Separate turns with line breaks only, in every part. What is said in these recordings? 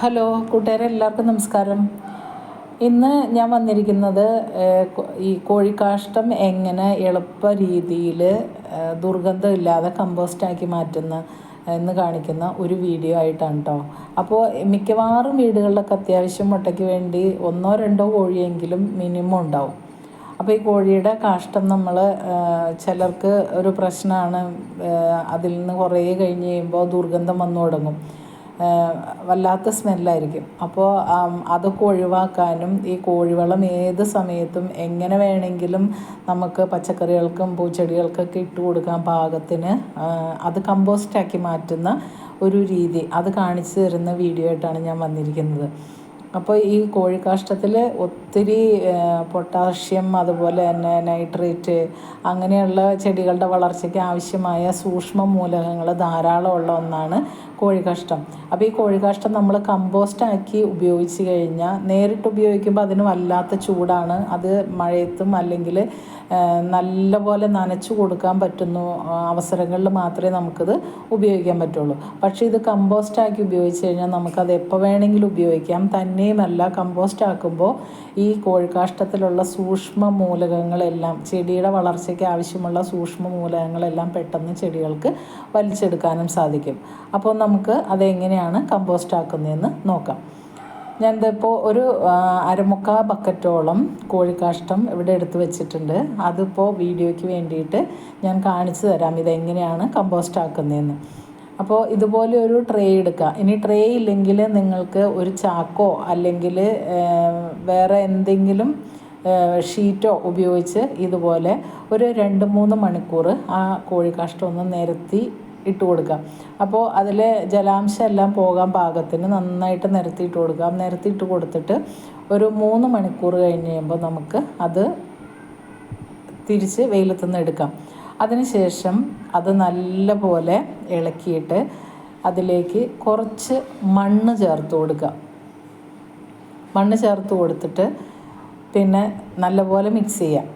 Hello കൂട്ടുകാരെ എല്ലാവർക്കും നമസ്കാരം. ഇന്ന് ഞാൻ വന്നിരിക്കുന്നത് ഈ കോഴിക്കാഷ്ടം എങ്ങനെ എളുപ്പ രീതിയിൽ ദുർഗന്ധം ഇല്ലാതെ കമ്പോസ്റ്റാക്കി മാറ്റുന്ന എന്ന് കാണിക്കുന്ന ഒരു വീഡിയോ ആയിട്ടാണ് കേട്ടോ അപ്പോൾ മിക്കവാറും വീടുകളിലൊക്കെ അത്യാവശ്യം മുട്ടയ്ക്ക് വേണ്ടി ഒന്നോ രണ്ടോ കോഴിയെങ്കിലും മിനിമം ഉണ്ടാവും. അപ്പോൾ ഈ കോഴിയുടെ കാഷ്ടം നമ്മൾ ചിലർക്ക് ഒരു പ്രശ്നമാണ് അതിൽ നിന്ന് കുറേ കഴിഞ്ഞ് കഴിയുമ്പോൾ ദുർഗന്ധം വന്നു തുടങ്ങും. വല്ലാത്ത സ്മെല്ലായിരിക്കും. അപ്പോൾ അതൊക്കെ ഒഴിവാക്കാനും ഈ കോഴിവളം ഏത് സമയത്തും എങ്ങനെ വേണമെങ്കിലും നമുക്ക് പച്ചക്കറികൾക്കും പൂച്ചെടികൾക്കൊക്കെ ഇട്ട് കൊടുക്കാൻ പാകത്തിന്. അത് കമ്പോസ്റ്റാക്കി മാറ്റുന്ന ഒരു രീതി അത് കാണിച്ചു തരുന്ന വീഡിയോ ആയിട്ടാണ് ഞാൻ വന്നിരിക്കുന്നത്. അപ്പോൾ ഈ കോഴിക്കാഷ്ടത്തിൽ ഒത്തിരി പൊട്ടാഷ്യം അതുപോലെ തന്നെ നൈട്രേറ്റ് അങ്ങനെയുള്ള ചെടികളുടെ വളർച്ചയ്ക്ക് ആവശ്യമായ സൂക്ഷ്മ മൂലകങ്ങൾ ധാരാളമുള്ള ഒന്നാണ് കോഴിക്കാഷ്ടം. അപ്പോൾ ഈ കോഴിക്കാഷ്ടം നമ്മൾ കമ്പോസ്റ്റാക്കി ഉപയോഗിച്ച് കഴിഞ്ഞാൽ നേരിട്ട് ഉപയോഗിക്കുമ്പോൾ അതിന് വല്ലാത്ത ചൂടാണ്. അത് മഴയത്തും അല്ലെങ്കിൽ നല്ലപോലെ നനച്ചു കൊടുക്കാൻ പറ്റുന്നു അവസരങ്ങളിൽ മാത്രമേ നമുക്കത് ഉപയോഗിക്കാൻ പറ്റുള്ളൂ. പക്ഷേ ഇത് കമ്പോസ്റ്റാക്കി ഉപയോഗിച്ച് കഴിഞ്ഞാൽ നമുക്കത് എപ്പോൾ വേണമെങ്കിലും ഉപയോഗിക്കാം. തന്നെയുമല്ല കമ്പോസ്റ്റ് ആക്കുമ്പോൾ ഈ കോഴിക്കാഷ്ടത്തിലുള്ള സൂക്ഷ്മ മൂലകങ്ങളെല്ലാം ചെടിയുടെ വളർച്ചയ്ക്ക് ആവശ്യമുള്ള സൂക്ഷ്മ മൂലകങ്ങളെല്ലാം പെട്ടെന്ന് ചെടികൾക്ക് വലിച്ചെടുക്കാനും സാധിക്കും. അപ്പോൾ നമുക്ക് അതെങ്ങനെയാണ് കമ്പോസ്റ്റ് ആക്കുന്നതെന്ന് നോക്കാം. ഞാനിതിപ്പോൾ ഒരു അരമുക്കാ ബക്കറ്റോളം കോഴിക്കാഷ്ടം ഇവിടെ എടുത്ത് വെച്ചിട്ടുണ്ട്. അതിപ്പോൾ വീഡിയോയ്ക്ക് വേണ്ടിയിട്ട് ഞാൻ കാണിച്ചു തരാം ഇതെങ്ങനെയാണ് കമ്പോസ്റ്റ് ആക്കുന്നതെന്ന് അപ്പോൾ ഇതുപോലെ ഒരു ട്രേ എടുക്കുക ഇനി ട്രേ ഇല്ലെങ്കിൽ നിങ്ങൾക്ക് ഒരു ചാക്കോ അല്ലെങ്കിൽ വേറെ എന്തെങ്കിലും ഷീറ്റോ ഉപയോഗിച്ച് ഇതുപോലെ ഒരു രണ്ട് മൂന്ന് മണിക്കൂർ ആ കോഴിക്കാഷ്ടം ഒന്ന് നിരത്തി ഇട്ട് കൊടുക്കാം. അപ്പോൾ അതിൽ ജലാംശം എല്ലാം പോകാൻ പാകത്തിന് നന്നായിട്ട് നിരത്തിയിട്ട് കൊടുക്കാം. നിരത്തിയിട്ട് കൊടുത്തിട്ട് ഒരു മൂന്ന് മണിക്കൂർ കഴിഞ്ഞ് കഴിയുമ്പോൾ നമുക്ക് അത് തിരിച്ച് വെയിലത്തു നിന്ന് എടുക്കാം. അതിനുശേഷം അത് നല്ല പോലെ ഇളക്കിയിട്ട് അതിലേക്ക് കുറച്ച് മണ്ണ് ചേർത്ത് കൊടുക്കുക മണ്ണ് ചേർത്ത് കൊടുത്തിട്ട് പിന്നെ നല്ലപോലെ മിക്സ് ചെയ്യാം.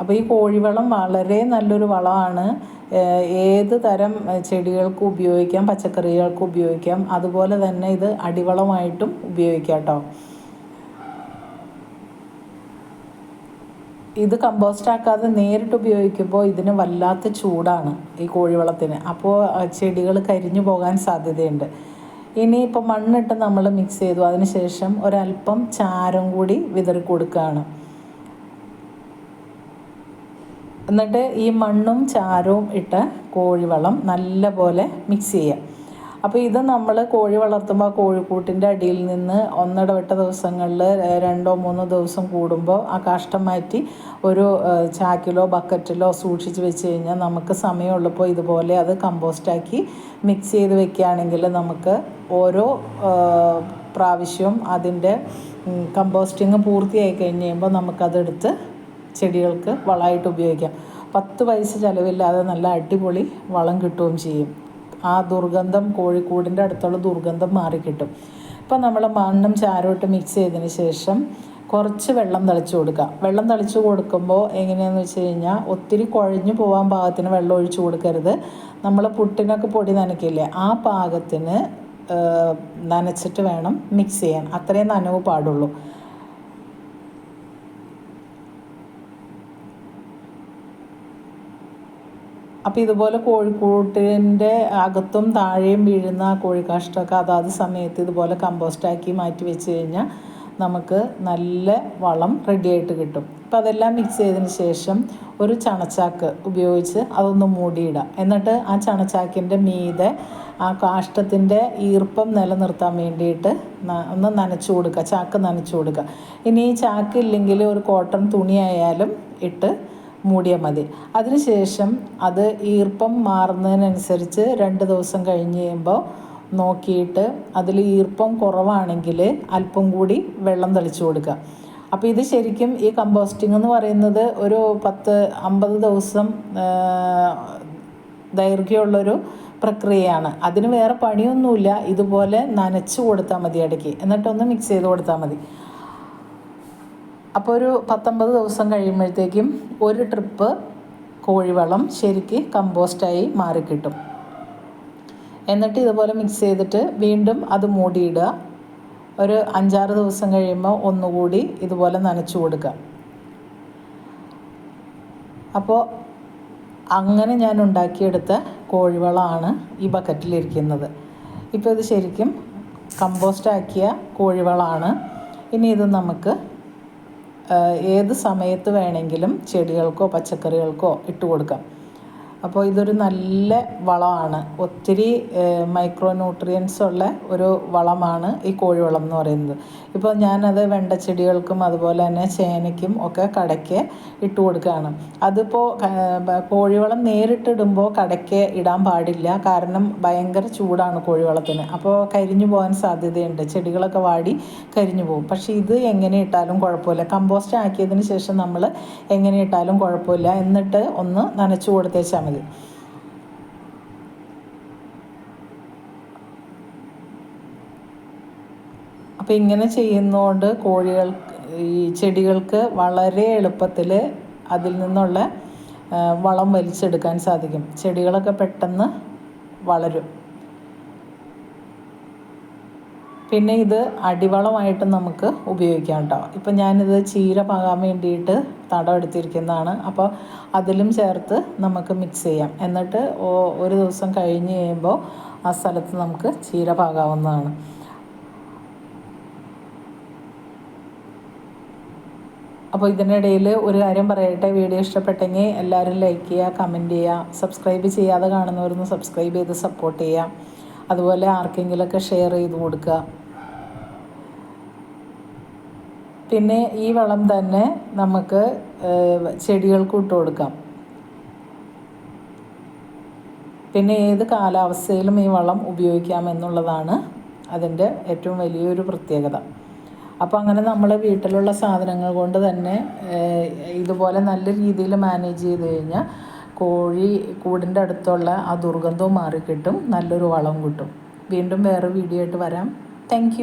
അപ്പോൾ ഈ കോഴിവളം വളരെ നല്ലൊരു വളമാണ്. ഏത് തരം ചെടികൾക്ക് ഉപയോഗിക്കാം പച്ചക്കറികൾക്ക് ഉപയോഗിക്കാം അതുപോലെ തന്നെ ഇത് അടിവളമായിട്ടും ഉപയോഗിക്കാം കേട്ടോ. ഇത് കമ്പോസ്റ്റ് ആക്കാതെ നേരിട്ട് ഉപയോഗിക്കുമ്പോൾ ഇതിന് വല്ലാത്ത ചൂടാണ് ഈ കോഴിവളത്തിന്. അപ്പോൾ ചെടികൾ കരിഞ്ഞു പോകാൻ സാധ്യതയുണ്ട്. ഇനി ഇപ്പോൾ മണ്ണിട്ട് നമ്മൾ മിക്സ് ചെയ്തു. അതിനുശേഷം ഒരല്പം ചാരം കൂടി വിതറി കൊടുക്കുകയാണ് എന്നിട്ട് ഈ മണ്ണും ചാരവും ഇട്ട് കോഴിവളം നല്ലപോലെ മിക്സ് ചെയ്യാം അപ്പോൾ ഇത് നമ്മൾ കോഴി വളർത്തുമ്പോൾ കോഴിക്കൂട്ടിന്റെ അടിയിൽ നിന്ന് ഒന്നിടവിട്ട ദിവസങ്ങളിൽ രണ്ടോ മൂന്നോ ദിവസം കൂടുമ്പോൾ ആ കാഷ്ടം മാറ്റി ഒരു ചാക്കിലോ ബക്കറ്റിലോ സൂക്ഷിച്ച് വെച്ച് കഴിഞ്ഞാൽ നമുക്ക് സമയമുള്ളപ്പോൾ ഇതുപോലെ അത് കമ്പോസ്റ്റാക്കി മിക്സ് ചെയ്ത് വെക്കുകയാണെങ്കിൽ നമുക്ക് ഓരോ പ്രാവശ്യവും അതിന്റെ കമ്പോസ്റ്റിങ് പൂർത്തിയായി കഴിഞ്ഞ് കഴിയുമ്പോൾ നമുക്കതെടുത്ത് ചെടികൾക്ക് വളമായിട്ട് ഉപയോഗിക്കാം. പത്ത് പൈസ ചിലവില്ലാതെ നല്ല അടിപൊളി വളം കിട്ടുകയും ചെയ്യും. ആ ദുർഗന്ധം കോഴിക്കൂടിന്റെ അടുത്തുള്ള ദുർഗന്ധം മാറിക്കിട്ടും ഇപ്പം നമ്മൾ മണ്ണും ചാരവും ഇട്ട് മിക്സ് ചെയ്തതിന് ശേഷം കുറച്ച് വെള്ളം തളിച്ചു കൊടുക്കുക. വെള്ളം തളിച്ചു കൊടുക്കുമ്പോൾ എങ്ങനെയാണെന്ന് വെച്ച് കഴിഞ്ഞാൽ ഒത്തിരി കുഴഞ്ഞു പോകാൻ പാകത്തിന് വെള്ളം ഒഴിച്ചു കൊടുക്കരുത്. നമ്മൾ പുട്ടിനൊക്കെ പൊടി നനയ്ക്കില്ലേ ആ പാകത്തിന് നനച്ചിട്ട് വേണം മിക്സ് ചെയ്യാൻ. അത്രയും നനവ് പാടുള്ളൂ. അപ്പോൾ ഇതുപോലെ കോഴിക്കൂട്ടിന്റെ അകത്തും താഴെയും വീഴുന്ന കോഴിക്കാഷ്ടമൊക്കെ അതാത് സമയത്ത് ഇതുപോലെ കമ്പോസ്റ്റാക്കി മാറ്റി വെച്ച് കഴിഞ്ഞാൽ നമുക്ക് നല്ല വളം റെഡിയായിട്ട് കിട്ടും. അപ്പോൾ അതെല്ലാം മിക്സ് ചെയ്തതിന് ശേഷം ഒരു ചണച്ചാക്ക് ഉപയോഗിച്ച് അതൊന്ന് മൂടിയിടുക എന്നിട്ട് ആ ചണച്ചാക്കിന്റെ മീതെ ആ കാഷ്ടത്തിന്റെ ഈർപ്പം നിലനിർത്താൻ വേണ്ടിയിട്ട് ഒന്ന് നനച്ചു കൊടുക്കുക ചാക്ക് നനച്ചു കൊടുക്കുക ഇനി ഈ ചാക്ക് ഇല്ലെങ്കിൽ ഒരു കോട്ടൺ തുണിയായാലും ഇട്ട് മൂടിയാൽ മതി. അതിനുശേഷം അത് ഈർപ്പം മാറുന്നതിനനുസരിച്ച് രണ്ട് ദിവസം കഴിഞ്ഞ് കഴിയുമ്പോൾ നോക്കിയിട്ട് അതിൽ ഈർപ്പം കുറവാണെങ്കിൽ അല്പം കൂടി വെള്ളം തളിച്ചു കൊടുക്കുക. അപ്പോൾ ഇത് ശരിക്കും ഈ കമ്പോസ്റ്റിംഗ് എന്ന് പറയുന്നത് ഒരു പത്ത് അമ്പത് ദിവസം ദൈർഘ്യമുള്ളൊരു പ്രക്രിയയാണ്. അതിന് വേറെ പണിയൊന്നുമില്ല. ഇതുപോലെ നനച്ചു കൊടുത്താൽ മതി ഇടയ്ക്ക്. എന്നിട്ടൊന്ന് മിക്സ് ചെയ്ത് കൊടുത്താൽ മതി. അപ്പോൾ ഒരു പത്തൊമ്പത് ദിവസം കഴിയുമ്പോഴത്തേക്കും ഒരു ട്രിപ്പ് കോഴിവളം ശരിക്ക് കമ്പോസ്റ്റായി മാറിക്കിട്ടും. എന്നിട്ട് ഇതുപോലെ മിക്സ് ചെയ്തിട്ട് വീണ്ടും അത് മൂടിയിടുക. ഒരു അഞ്ചാറ് ദിവസം കഴിയുമ്പോൾ ഒന്നുകൂടി ഇതുപോലെ നനച്ചു കൊടുക്കുക. അപ്പോൾ അങ്ങനെ ഞാൻ ഉണ്ടാക്കിയെടുത്ത കോഴിവളമാണ് ഈ ബക്കറ്റിലിരിക്കുന്നത് ഇപ്പോൾ ഇത് ശരിക്കും കമ്പോസ്റ്റാക്കിയ കോഴിവളമാണ് ഇനി ഇത് നമുക്ക് ഏത് സമയത്ത് വേണമെങ്കിലും ചെടികൾക്കോ പച്ചക്കറികൾക്കോ ഇട്ട് കൊടുക്കാം അപ്പോൾ ഇതൊരു നല്ല വളമാണ്. ഒത്തിരി മൈക്രോ ന്യൂട്രിയൻസ് ഉള്ള ഒരു വളമാണ് ഈ കോഴിവളം എന്ന് പറയുന്നത്. ഇപ്പോൾ ഞാനത് വെണ്ടച്ചെടികൾക്കും അതുപോലെ തന്നെ ചേനയ്ക്കും ഒക്കെ കടയ്ക്ക് ഇട്ട് കൊടുക്കുകയാണ്. അതിപ്പോൾ കോഴിവളം നേരിട്ടിടുമ്പോൾ കടയ്ക്ക് ഇടാൻ പാടില്ല. കാരണം ഭയങ്കര ചൂടാണ് കോഴിവളത്തിന്. അപ്പോൾ കരിഞ്ഞു പോകാൻ സാധ്യതയുണ്ട്. ചെടികളൊക്കെ വാടി കരിഞ്ഞു പോകും. പക്ഷേ ഇത് എങ്ങനെ ഇട്ടാലും കുഴപ്പമില്ല. കമ്പോസ്റ്റ് ആക്കിയതിന് ശേഷം നമ്മൾ എങ്ങനെ ഇട്ടാലും കുഴപ്പമില്ല. എന്നിട്ട് ഒന്ന് നനച്ചു കൊടുത്തേച്ചാൽ മതി. അപ്പം ഇങ്ങനെ ചെയ്യുന്നതുകൊണ്ട് കോഴികൾ ഈ ചെടികൾക്ക് വളരെ എളുപ്പത്തിൽ അതിൽ നിന്നുള്ള വളം വലിച്ചെടുക്കാൻ സാധിക്കും. ചെടികളൊക്കെ പെട്ടെന്ന് വളരും. പിന്നെ ഇത് അടിവളമായിട്ട് നമുക്ക് ഉപയോഗിക്കാം കേട്ടോ ഇപ്പം ഞാനിത് ചീര പാകാൻ വേണ്ടിയിട്ട് തടം എടുത്തിരിക്കുന്നതാണ്. അപ്പോൾ അതിലും ചേർത്ത് നമുക്ക് മിക്സ് ചെയ്യാം. എന്നിട്ട് ഒരു ദിവസം കഴിഞ്ഞ് കഴിയുമ്പോൾ ആ സ്ഥലത്ത് നമുക്ക് ചീര പാകാവുന്നതാണ്. അപ്പോൾ ഇതിനിടയിൽ ഒരു കാര്യം പറയട്ടെ. വീഡിയോ ഇഷ്ടപ്പെട്ടെങ്കിൽ എല്ലാവരും ലൈക്ക് ചെയ്യുക കമന്റ് ചെയ്യുക സബ്സ്ക്രൈബ് ചെയ്യാതെ കാണുന്നവരൊന്ന് സബ്സ്ക്രൈബ് ചെയ്ത് സപ്പോർട്ട് ചെയ്യുക. അതുപോലെ ആർക്കെങ്കിലുമൊക്കെ ഷെയർ ചെയ്ത് കൊടുക്കുക. പിന്നെ ഈ വളം തന്നെ നമുക്ക് ചെടികൾക്ക് ഇട്ട് കൊടുക്കാം. പിന്നെ ഏത് കാലാവസ്ഥയിലും ഈ വളം ഉപയോഗിക്കാം എന്നുള്ളതാണ് അതിന്റെ ഏറ്റവും വലിയൊരു പ്രത്യേകത. അപ്പോൾ അങ്ങനെ നമ്മൾ വീട്ടിലുള്ള സാധനങ്ങൾ കൊണ്ട് തന്നെ ഇതുപോലെ നല്ല രീതിയിൽ മാനേജ് ചെയ്ത് കഴിഞ്ഞാൽ കോഴി കൂടിന്റെ അടുത്തുള്ള ആ ദുർഗന്ധവും മാറിക്കിട്ടും നല്ലൊരു വളം കിട്ടും. വീണ്ടും വേറെ വീഡിയോ ആയിട്ട് വരാം. താങ്ക്